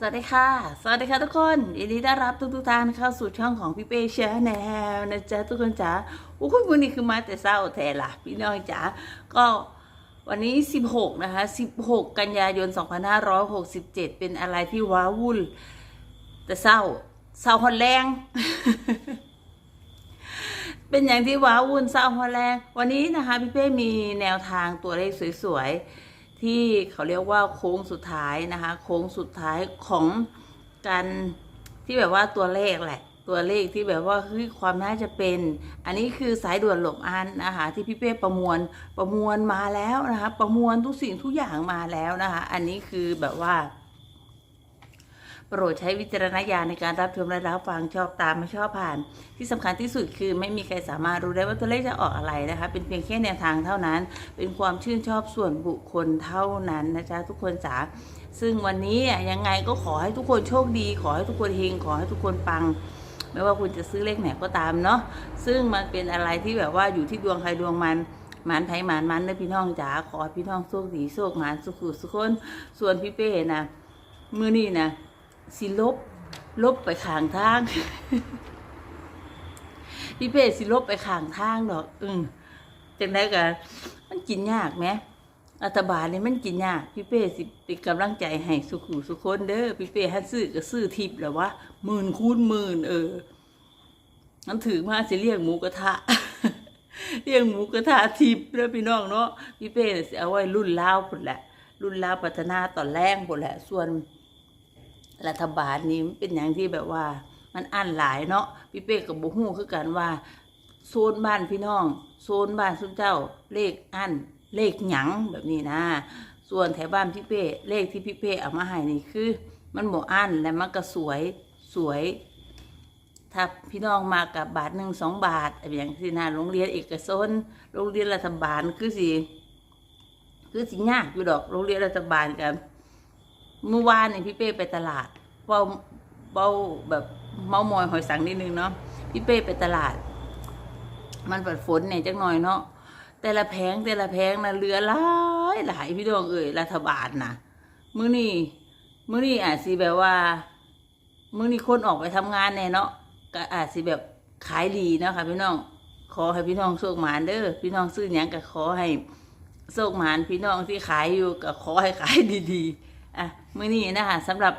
สวัสดีค่ะ สวัสดีค่ะทุกคนยินดีต้อนรับทุกทุกๆท่านเข้าสู่ช่องของพี่เป้ชาแนลนะจ๊ะทุกคนจ๋าโอ้ยวันนี้คือมาแต่เศร้าแทนล่ะ พี่น้องจ๋าก็วันนี้ 16 นะคะ 16 กันยายน 2567 เป็นอะไรที่ว้าวุ่น แต่เศร้าเศร้าฮอนแรง เป็นอย่างที่ว้าวุ่นเศร้าฮอนแรง วันนี้นะคะพี่เป้มีแนวทางตัวเลขสวยๆ ที่เขาเรียกว่าโค้งสุดท้ายนะคะ โค้งสุดท้ายของการที่แบบว่าตัวเลขแหละ ตัวเลขที่แบบว่าคือความน่าจะเป็น อันนี้คือสายด่วนหลบอันนะคะที่พี่เป้ประมวลประมวลมาแล้วนะคะ ประมวลทุกสิ่งทุกอย่างมาแล้วนะคะ อันนี้คือแบบว่า โปรดใช้วิจารณญาณในการรับชมและรับฟังชอบตามไม่ชอบผ่าน ที่สำคัญที่สุดคือไม่มีใครสามารถรู้ได้ว่าตัวเลขจะออกอะไรนะคะ เป็นเพียงแค่แนวทางเท่านั้น เป็นความชื่นชอบส่วนบุคคลเท่านั้นนะจ๊ะทุกคนจ๋าซึ่งวันนี้ยังไงก็ขอให้ทุกคนโชคดี ขอให้ทุกคนเฮงขอให้ทุกคนปังไม่ว่าคุณจะซื้อเลขไหนก็ตามเนาะ ซึ่งมันเป็นอะไรที่แบบว่าอยู่ที่ดวงใครดวงมันหมันไผหมันมันนะพี่น้องจ๋า ขอพี่น้องโชคดีโชคหมานสุขุสุขคน ส่วนพี่เป้นะ มือนี่นะ สิลบ ลบไปข้างทางพี่เป้สิลบไปข้างทางดอก อืมจังไดกันมันกินยากไหมรัฐบาลนี่มันกินยากพี่เป้สิเป็นกำลังใจให้สุขุสุคนเด้อพี่เป้ฮัดซื้อก็ซื้อทิปแล้ววะหมื่นคูณหมื่นเออมันถือมาสิเรียกหมูกระทะเรียกหมูกระทะทิปแล้วพี่น้องเนาะพี่เป้สิเอาไว้รุ่นเล่าวพุ่นแหละ รุ่นเล่าพัฒนาตอนแรกพุ่นแหละ ส่วน รัฐบาลนี่เป็นอย่างที่แบบว่า มันอันหลายเนาะพี่เป้กับบุฮู้คือกันว่าโซนบ้านพี่น้องโซนบ้านสุนเจ้าเลขอันเลขหยังแบบนี้นะ ส่วนแถวบ้านพี่เป้เลขที่พี่เป้เอามาให้นี่คือ มันบ่อันและมันก็สวยสวย ถ้าพี่น้องมากับบาทหนึ่งสองบาทอะไรอย่างที่นาโรงเรียนเอกชนโรงเรียนรัฐบาลคือสิคือสิยากอยู่ดอกโรงเรียนรัฐบาลกัน เมื่อวานเนี่ยพี่เป้ไปตลาดเบาเบาแบบเมามอยหอยสังนิดนึงเนาะพี่เป้ไปตลาด มันเปิดฝนเนี่ยจักหน่อยเนาะแต่ละแพงแต่ละแพงนะเรือหลายหลายพี่ดองเอ่ยรัฐบาลนะมื้อนี้มื้อนี้อาจสิแบบว่า มื้อนี้คนออกไปทำงานแน่เนาะก็อาจสิแบบขายดีเนาะค่ะพี่น้อง ขอให้พี่น้องโชคหมานเด้อพี่น้องซื้อหยังก็ขอให้โชคหมานพี่น้องที่ขายอยู่ก็ขอให้ขายดีๆ อะมื่อนี้นะคะสำหรับ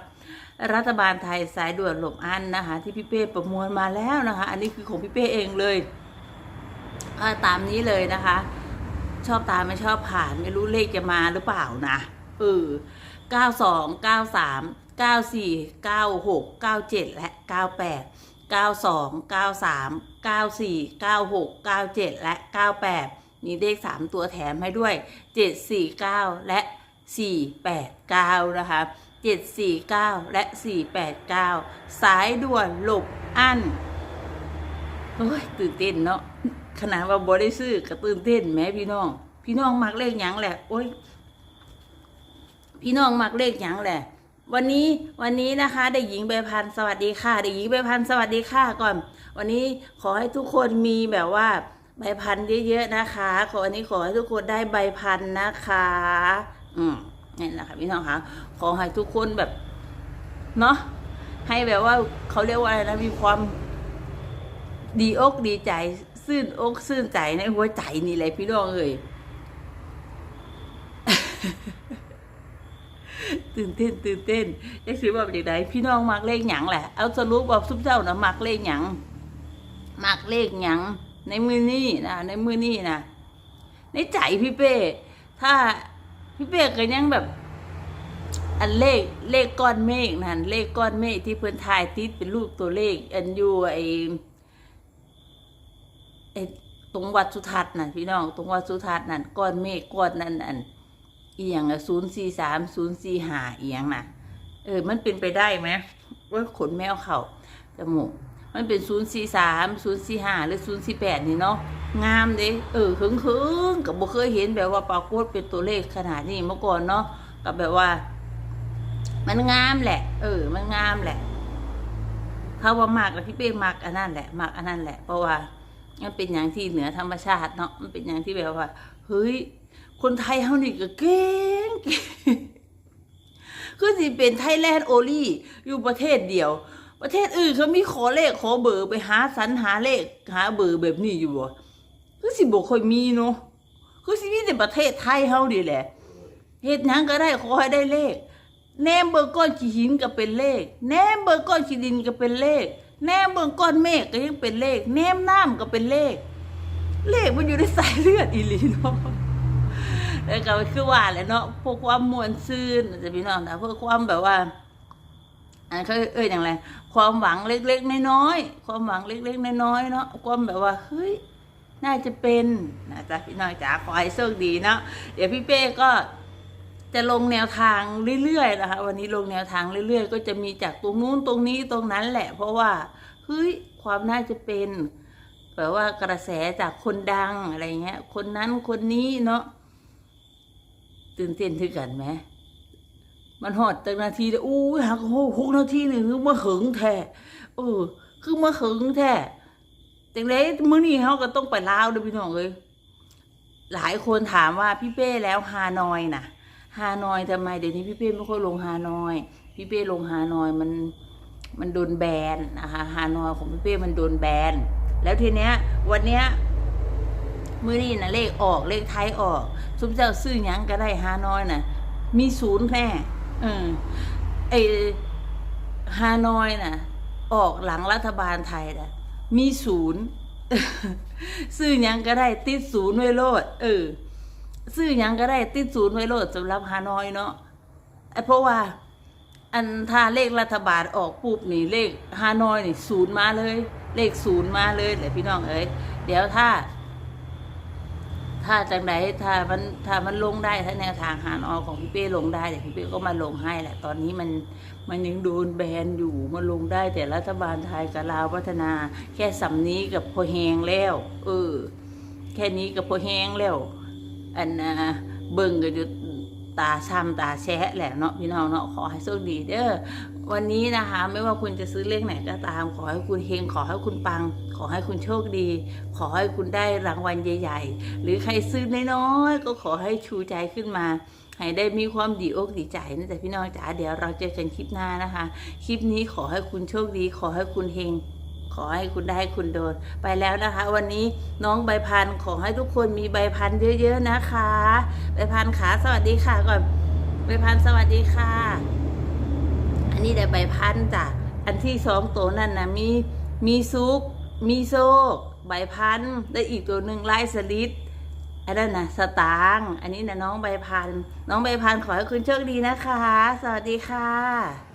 รัฐบาลไทยสายด่วนหลบอันนะคะ ที่พี่เป้ประมวลมาแล้วนะคะ อันนี้คือของพี่เป้เองเลยตามนี้เลยนะคะ ชอบตามไม่ชอบผ่านไม่รู้เลขจะมาหรือเปล่านะเออเก้าสองเก้าสามเก้าสี่เก้าหกเก้าเจ็ดและเก้าแปดเก้าสองเก้าสามเก้าสี่เก้าหกเก้าเจ็ดและเก้าแปดมีเลขสามตัวแถมให้ด้วยเจ็ดสี่เก้าและ สี่แปดเก้านะคะเจ็ดสี่เก้าและสี่แปดเก้าสายด่วนหลบอั้นโอ้ยตื่นเต้นเนาะขนาดว่าบอได้ซื้อก็ตื่นเต้นแม้พี่น้อง พี่น้องมักเลขหยังแหละโอ้ยพี่น้องมักเลขหยังแหละ วันนี้วันนี้นะคะเด็กหญิงใบพันธุ์สวัสดีค่ะเด็กหญิงใบพันธุ์สวัสดีค่ะก่อน วันนี้ขอให้ทุกคนมีแบบว่าใบพันธุ์เยอะๆนะคะ ขอวันนี้ขอให้ทุกคนได้ใบพันธุ์นะคะ อืมนี่แหละค่ะพี่น้องคะขอให้ทุกคนแบบเนาะให้แบบว่าเขาเรียกว่าอะไรนะมีความดีอกดีใจซื่นอกซื่นใจในหัวใจนี่แหละพี่น้องเอ่ยตื่นเต้นตื่นเต้นจะซื้อว่าเป็นยังไงพี่น้องมักเลขหยังแหละเอาสรุปว่าซุปเจ้านะมักเลขหยังมักเลขหยังในมือนี่นะในมือนี่นะในใจพี่เป้ถ้า พี่เป้ก็ยังแบบ อันเลขเลขก้อนเมฆนั่นเลขก้อนเมฆที่เพิ่อนทายติดเป็นรูปตัวเลข อันอยู่ไอไอตรงวัดสุทัศน์นั่นพี่น้องตรงวัดสุทัศน์นั่นก้อนเมฆก้อนนั่นอันอียงอะศูนย์สี่สามศูนย์สี่ห้าเอียงน่ะ เออ มันเป็นไปได้ไหมว่าขนแมวเข่าจมูกมันเป็นศูนย์สี่สามศูนย์สี่ห้าหรือศูนย์สี่แปดนี่เนาะ งามเด้เออคึงคึงๆกับบ่เคยเห็นแบบว่าปรากฏเป็นตัวเลขขนาดนี้เมื่อก่อนเนาะกับแบบว่า มันงามแหละ เออ มันงามแหละเขาว่ามากแล้วพี่เป้มักอันนั้นแหละมักอันนั้นแหละ เพราะว่ามันเป็นอย่างที่เหนือธรรมชาติเนาะมันเป็นอย่างที่แบบว่าเฮ้ยคนไทยเฮานี่ก็เก่งเก่งคือสิเป็นไทยแลนด์โอลี่อยู่ประเทศเดียว ประเทศอื่นเขามีขอเลขขอเบอร์ไปหาสรรหาเลขหาเบอร์แบบนี้อยู่บ่ คือสิบ่ค่อยมีเนาะคือสิมีแต่ประเทศไทยเฮาดีแหละเฮ็ดหยังก็ได้ขอให้ได้เลข แนมเบอร์ก้อนขี้หินก็เป็นเลข แนมเบอร์ก้อนขี้ดินก็เป็นเลข แนมเบอร์ก้อนเมฆก็ยังเป็นเลข แนมน้ำก็เป็นเลข เลขมันอยู่ในสายเลือดอีหลีเนาะแล้วก็คือว่าแหละเนาะพวกความมวลซื่นจะพี่น้องนะพวกความแบบว่าอันเขาเอ้ยอย่างไรความหวังเล็กๆน้อยๆความหวังเล็กๆน้อยๆเนาะความแบบว่าเฮ้ย น่าจะเป็นนะจ๊ะพี่น้องจ๋าขอให้โชคดีเนาะเดี๋ยวพี่เป้ก็จะลงแนวทางเรื่อยๆนะคะวันนี้ลงแนวทางเรื่อย ๆ ก็จะมีจากตรงนู้นตรงนี้ตรงนั้นแหละ เพราะว่าเฮ้ยความน่าจะเป็นแบบว่ากระแสจากคนดังอะไรเงี้ย คนนั้นคนนี้เนาะตื่นเต้นถึงกันไหมมันหอดตั้งนาทีเลยอู้หักโหหกนาทีหนึ่งคือมาหึงแท้เออคือมาหึงแท้ จังเลยมื้อนี้เขาก็ต้องไปลาวด้วยพี่น้องเลยหลายคนถามว่าพี่เป้แล้วฮานอยน่ะฮานอยทำไมเดี๋ยวนี้พี่เป้ไม่ค่อยลงฮานอย พี่เป้ลงฮานอยมันมันโดนแบนนะคะฮานอยของพี่เป้มันโดนแบนแล้วทีเนี้ย วันเนี้ยมื่อนี้นะเลขออกเลขไทยออกซุมเจ้าซื้อยังก็ได้ฮานอยน่ะมีศูนย์แน่เออไอฮานอยน่ะออกหลังรัฐบาลไทยน่ะ มีศูนย์ซื้อยังก็ได้ติดศูนย์ไว้โลด เออ ซื้อยังก็ได้ติดศูนย์ไว้โลดสำหรับฮานอยเนาะไอเพราะว่า อันถ้าเลขรัฐบาลออกปุ๊บนี่เลขฮานอยนี่ศูนย์มาเลย เลขศูนย์มาเลยแหละพี่น้องเอ้ยเดี๋ยวถ้า ถ้าจังไดถ้ามันถ้ามันลงได้ถ้าแนวทางหารอของพี่เป้ลงได้เดี๋ยวพี่เป้ก็มาลงให้แหละ ตอนนี้มันมันยังโดนแบนอยู่มันลงได้แต่รัฐบาลไทยกับลาวพัฒนา แค่สำนี้กับพอแหงแล้วเออแค่นี้กับพอแหงแล้ว อันนะเบิ่งก็อยู่ตาช้ำตาแชะแหละเนาะพี่น้องเนาะขอให้โชคดีเด้อ วันนี้นะคะ ไม่ว่าคุณจะซื้อเลขไหนก็ตาม ขอให้คุณเฮงขอให้คุณปัง ขอให้คุณโชคดี ขอให้คุณได้รางวัลใหญ่ ๆ หรือใครซื้อน้อยๆก็ขอให้ชูใจขึ้นมาให้ได้มีความดีอกดีใจนะแต่พี่น้องจ๋าเดี๋ยวเราเจอกันคลิปหน้านะคะ คลิปนี้ขอให้คุณโชคดี ขอให้คุณเฮงขอให้คุณได้คุณโดน ไปแล้วนะคะ วันนี้น้องใบพันธุ์ขอให้ทุกคนมีใบพันธุ์เยอะๆนะคะ ใบพันธุ์ขาสวัสดีค่ะก่อนใบพันธุ์สวัสดีค่ะ อันนี้ได้ใบพันธุ์จ้ะอันที่สองตัวนั่นนะมีมีซุก มีโซกใบพันธุ์ได้อีกตัวหนึ่งลายสลิดอันนั้นนะสตางค์อันนี้นะน้องใบพันธุ์น้องใบพันธุ์ขอให้คุณโชคดีนะคะ สวัสดีค่ะ